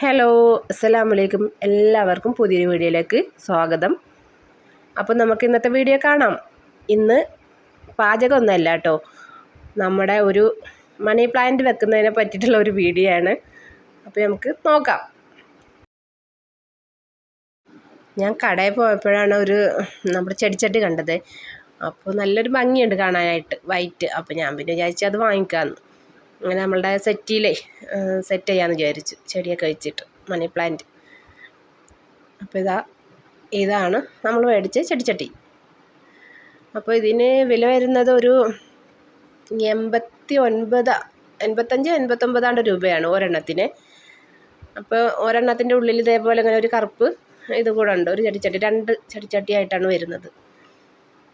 Hello അസ്സലാമു വലൈക്കും എല്ലാവർക്കും പുതിയൊരു വീഡിയോയിലേക്ക് സ്വാഗതം. അപ്പോൾ നമുക്ക് ഇന്നത്തെ വീഡിയോ കാണാം. ഇന്ന് പാചകമൊന്നുമല്ല കേട്ടോ. നമ്മുടെ ഒരു മണി പ്ലാന്റ് വെക്കുന്നതിനെ പറ്റിയിട്ടുള്ള ഒരു വീഡിയോ ആണ്. അപ്പോൾ നമുക്ക് നോക്കാം. ഞാൻ കടയിൽ പോയപ്പോഴാണ് ഒരു നമ്മുടെ ചെടിച്ചട്ടി കണ്ടത്. അപ്പോൾ നല്ലൊരു ഭംഗിയുണ്ട് കാണാനായിട്ട് വൈറ്റ് അപ്പോൾ ഞാൻ പിന്നെ വിചാരിച്ചു അത് വാങ്ങിക്കാമെന്ന് അങ്ങനെ നമ്മളുടെ സെറ്റിയിലെ സെറ്റ് ചെയ്യാമെന്ന് വിചാരിച്ചു ചെടിയൊക്കെ വെച്ചിട്ട് മണി പ്ലാന്റ് അപ്പോൾ ഇതാ ഇതാണ് നമ്മൾ മേടിച്ച ചെടിച്ചട്ടി. അപ്പോൾ ഇതിന് വില വരുന്നത് ഒരു എൺപത്തി ഒൻപത് എൺപത്തഞ്ച് എൺപത്തൊമ്പതാണ്ട് രൂപയാണ് ഒരെണ്ണത്തിന്. അപ്പോൾ ഒരെണ്ണത്തിന്റെ ഉള്ളിൽ ഇതേപോലെ ഇങ്ങനെ ഒരു കറുപ്പ് ഇത് കൂടെ ഉണ്ട് ഒരു ചെടിച്ചട്ടി രണ്ട് ചെടിച്ചട്ടിയായിട്ടാണ് വരുന്നത്.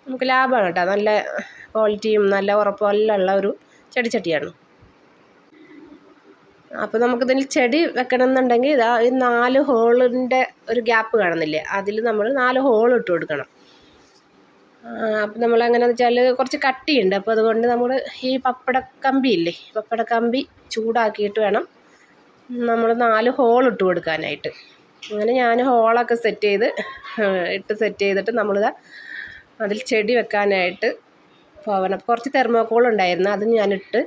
നമുക്ക് ലാഭമാണ് കേട്ടോ നല്ല ക്വാളിറ്റിയും നല്ല ഉറപ്പും എല്ലാം ഉള്ള ഒരു ചെടിച്ചട്ടിയാണ്. അപ്പോൾ നമുക്കിതിൽ ചെടി വെക്കണം എന്നുണ്ടെങ്കിൽ ഇതാ ഈ നാല് ഹോളിന്റെ ഒരു ഗ്യാപ്പ് കാണുന്നില്ലേ? അതിൽ നമ്മൾ നാല് ഹോൾ ഇട്ട് കൊടുക്കണം. അപ്പം നമ്മൾ എങ്ങനെയാണെന്ന് വെച്ചാൽ കുറച്ച് കട്ടിയുണ്ട്. അപ്പോൾ അതുകൊണ്ട് നമ്മൾ ഈ പപ്പട കമ്പി ഇല്ലേ? പപ്പട കമ്പി ചൂടാക്കിയിട്ട് വേണം നമ്മൾ നാല് ഹോൾ ഇട്ട് കൊടുക്കാനായിട്ട്. അങ്ങനെ ഞാൻ ഹോളൊക്കെ സെറ്റ് ചെയ്ത് ഇട്ട് സെറ്റ് ചെയ്തിട്ട് നമ്മളിതാ അതിൽ ചെടി വെക്കാനായിട്ട് പോകണം കുറച്ച് തെർമോക്കോൾ ഉണ്ടായിരുന്നു അത് ഞാനിട്ട്.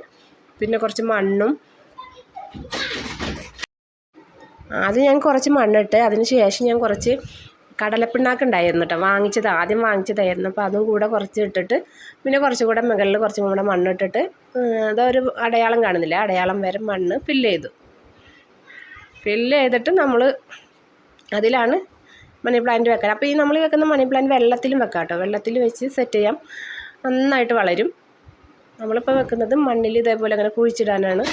പിന്നെ കുറച്ച് മണ്ണും ആദ്യം ഞാൻ കുറച്ച് മണ്ണിട്ട് അതിന് ശേഷം ഞാൻ കുറച്ച് കടലപ്പിണ്ണാക്ക് ഉണ്ടായിരുന്നു കേട്ടോ. വാങ്ങിച്ചത് ആദ്യം വാങ്ങിച്ചതായിരുന്നു. അപ്പോൾ അതും കൂടെ കുറച്ച് ഇട്ടിട്ട് പിന്നെ കുറച്ചും കൂടെ മുകളിൽ കുറച്ചും കൂടെ മണ്ണിട്ടിട്ട് അതൊരു അടയാളം കാണുന്നില്ല? അടയാളം വരെ മണ്ണ് ഫില്ല് ചെയ്തു. ഫില്ല് ചെയ്തിട്ട് നമ്മൾ അതിലാണ് മണി പ്ലാന്റ് വെക്കാൻ അപ്പോൾ ഈ നമ്മൾ വെക്കുന്ന മണി പ്ലാന്റ് വെള്ളത്തിലും വെക്കാം കേട്ടോ. വെള്ളത്തിൽ വെച്ച് സെറ്റ് ചെയ്യാം. നന്നായിട്ട് വളരും. നമ്മളിപ്പോൾ വെക്കുന്നത് മണ്ണിൽ ഇതേപോലെ അങ്ങനെ കുഴിച്ചിടാനാണ്.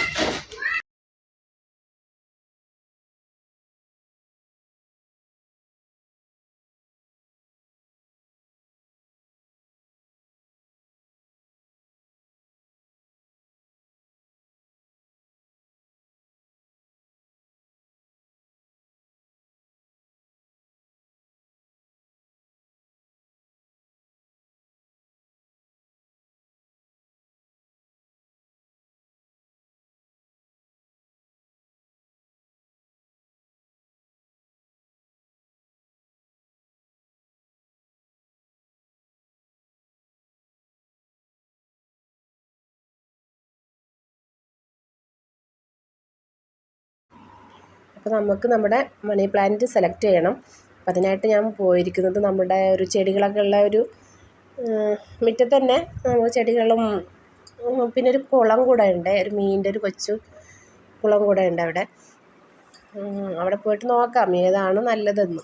അപ്പോൾ നമുക്ക് നമ്മുടെ മണി പ്ലാന്റ് സെലക്ട് ചെയ്യണം. അപ്പം അതിനായിട്ട് ഞാൻ പോയിരിക്കുന്നത് നമ്മുടെ ഒരു ചെടികളൊക്കെ ഉള്ള ഒരു മുറ്റത്ത് തന്നെ നമുക്ക് ചെടികളും പിന്നെ ഒരു കുളം കൂടെ ഉണ്ട്. ഒരു മീനിന്റെ ഒരു കൊച്ചു കുളം കൂടെ ഉണ്ട് അവിടെ. അവിടെ പോയിട്ട് നോക്കാം ഏതാണ് നല്ലതെന്ന്.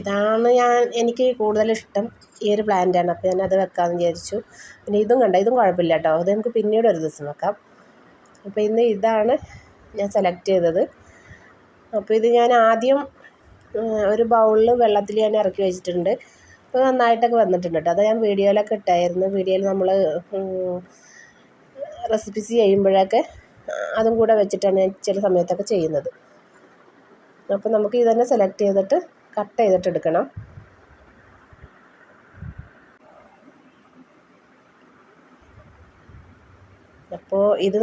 ഇതാണ് ഞാൻ എനിക്ക് കൂടുതലിഷ്ടം ഈ ഒരു പ്ലാന്റാണ് അപ്പോൾ ഞാൻ അത് വെക്കാമെന്ന് വിചാരിച്ചു. പിന്നെ ഇതും കണ്ട? ഇതും കുഴപ്പമില്ല കേട്ടോ. അത് നമുക്ക് പിന്നീട് ഒരു ദിവസം വെക്കാം. അപ്പോൾ ഇന്ന് ഇതാണ് ഞാൻ സെലക്ട് ചെയ്തത്. അപ്പോൾ ഇത് ഞാൻ ആദ്യം ഒരു ബൗളിൽ വെള്ളത്തിൽ ഞാൻ ഇറക്കി വെച്ചിട്ടുണ്ട്. അപ്പോൾ നന്നായിട്ടൊക്കെ വന്നിട്ടുണ്ട് കേട്ടോ. അത് ഞാൻ വീഡിയോയിലൊക്കെ ഇട്ടായിരുന്നു. വീഡിയോയിൽ നമ്മൾ റെസിപ്പീസ് ചെയ്യുമ്പോഴൊക്കെ അതും കൂടെ വെച്ചിട്ടാണ് ഞാൻ ചില സമയത്തൊക്കെ ചെയ്യുന്നത്. അപ്പോൾ നമുക്ക് ഇത് സെലക്ട് ചെയ്തിട്ട് കട്ട് ചെയ്തിട്ട് എടുക്കണം. അപ്പോൾ ഇത്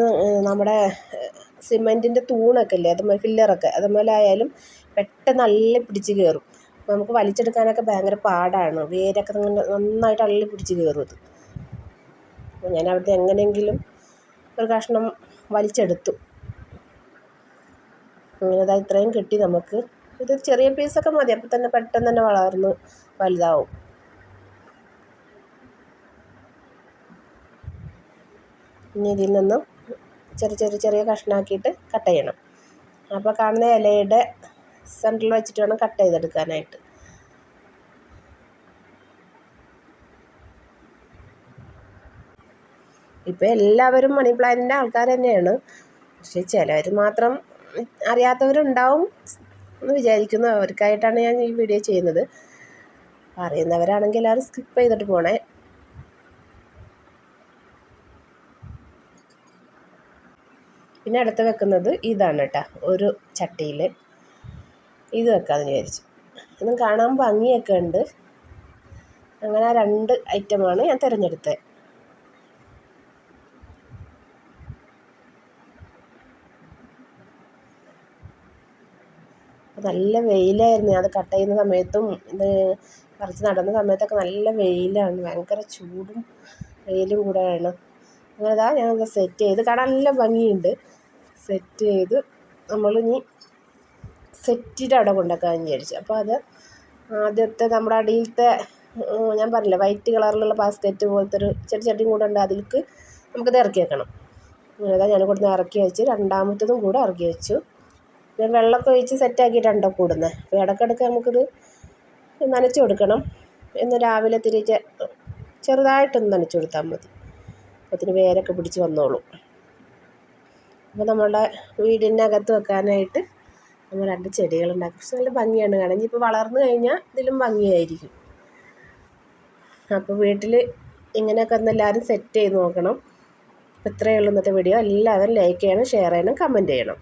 നമ്മുടെ സിമെന്റിന്റെ തൂണൊക്കെ ഇല്ലേ അതുപോലെ ഫില്ലറൊക്കെ അതുപോലെ ആയാലും പെട്ടെന്ന് അള്ളി പിടിച്ച് കയറും അപ്പോൾ നമുക്ക് വലിച്ചെടുക്കാനൊക്കെ ഭയങ്കര പാടാണ്. വേരൊക്കെ നന്നായിട്ട് അള്ളി പിടിച്ച് കയറും അത്. അപ്പോൾ ഞാൻ അവിടുത്തെ എങ്ങനെയെങ്കിലും ഒരു കഷ്ണം വലിച്ചെടുത്തു. അങ്ങനെ അത് ഇത്രയും കിട്ടി നമുക്ക്. ഇത് ചെറിയ പീസൊക്കെ മതി. അപ്പോൾ തന്നെ പെട്ടെന്ന് തന്നെ വളർന്ന് വലുതാവും. ഇനി ഇതിൽ നിന്നും ചെറിയ ചെറിയ ചെറിയ കഷ്ണമാക്കിയിട്ട് കട്ട് ചെയ്യണം. അപ്പോൾ കാണുന്ന ഇലയുടെ സെന്ററിൽ വെച്ചിട്ട് വേണം കട്ട് ചെയ്തെടുക്കാനായിട്ട്. ഇപ്പോൾ എല്ലാവരും മണി പ്ലാന്റിന്റെ ആൾക്കാർ തന്നെയാണ്. പക്ഷേ ചിലർ മാത്രം അറിയാത്തവരുണ്ടാവും എന്ന് വിചാരിക്കുന്നു. അവർക്കായിട്ടാണ് ഞാൻ ഈ വീഡിയോ ചെയ്യുന്നത്. അറിയുന്നവരാണെങ്കിൽ എല്ലാവരും സ്കിപ്പ് ചെയ്തിട്ട് പോണേ. പിന്നെ അടുത്ത് വെക്കുന്നത് ഇതാണ് കേട്ടോ ഒരു ചട്ടിയിൽ ഇത് വെക്കാമെന്ന് വിചാരിച്ചു. ഇതും കാണാൻ ഭംഗിയൊക്കെ ഉണ്ട്. അങ്ങനെ ആ രണ്ട് ഐറ്റമാണ് ഞാൻ തിരഞ്ഞെടുത്തത്. നല്ല വെയിലായിരുന്നു. അത് കട്ട് ചെയ്യുന്ന സമയത്തും ഇത് കുറച്ച് നടുന്ന സമയത്തൊക്കെ നല്ല വെയിലാണ്. ഭയങ്കര ചൂടും വെയിലും കൂടെയാണ്. അങ്ങനെ ഇതാ ഞാനത് സെറ്റ് ചെയ്ത്. കാണാൻ നല്ല ഭംഗിയുണ്ട്. സെറ്റ് ചെയ്ത് ഇനി സെറ്റിന്റെ അവിടെ കൊണ്ടുവയ്ക്കാമെന്ന് വിചാരിച്ചു. അപ്പോൾ അത് ആദ്യത്തെ നമ്മുടെ അടിയിലത്തെ ഞാൻ പറഞ്ഞില്ല വൈറ്റ് കളറിലുള്ള ബാസ്ക്കറ്റ് പോലത്തെ ഒരു ചെടി ചട്ടി കൂടെ ഉണ്ട്. അതിലേക്ക് നമുക്കത് ഇറക്കി വെക്കണം. അങ്ങനെ ഞാൻ കൊടുത്ത് ഇറക്കി വെച്ച് രണ്ടാമത്തതും കൂടെ ഇറക്കി വെച്ചു. ഞാൻ വെള്ളമൊക്കെ ഒഴിച്ച് സെറ്റാക്കിയിട്ടുണ്ട് കൂടുന്നത് അപ്പോൾ ഇടയ്ക്കിടയ്ക്ക് നമുക്കിത് നനച്ചു കൊടുക്കണം. എന്ന് രാവിലെ തിരിച്ച് ചെറുതായിട്ടൊന്ന് നനച്ചു കൊടുത്താൽ മതി. അപ്പത്തിന് വേരൊക്കെ പിടിച്ച് വന്നോളും. അപ്പോൾ നമ്മളുടെ വീടിനകത്ത് വെക്കാനായിട്ട് നമ്മൾ രണ്ട് ചെടികളുണ്ടാക്കി പക്ഷെ നല്ല ഭംഗിയാണ് കാണാൻ. ഇനിയിപ്പോൾ വളർന്നു കഴിഞ്ഞാൽ ഇതിലും ഭംഗിയായിരിക്കും. അപ്പോൾ വീട്ടിൽ ഇങ്ങനെയൊക്കെ ഒന്ന് എല്ലാവരും സെറ്റ് ചെയ്ത് നോക്കണം. ഇത്രയേ ഉള്ളൂ ഇന്നത്തെ വീഡിയോ എല്ലാവരും ലൈക്ക് ചെയ്യണം ഷെയർ ചെയ്യണം കമന്റ് ചെയ്യണം.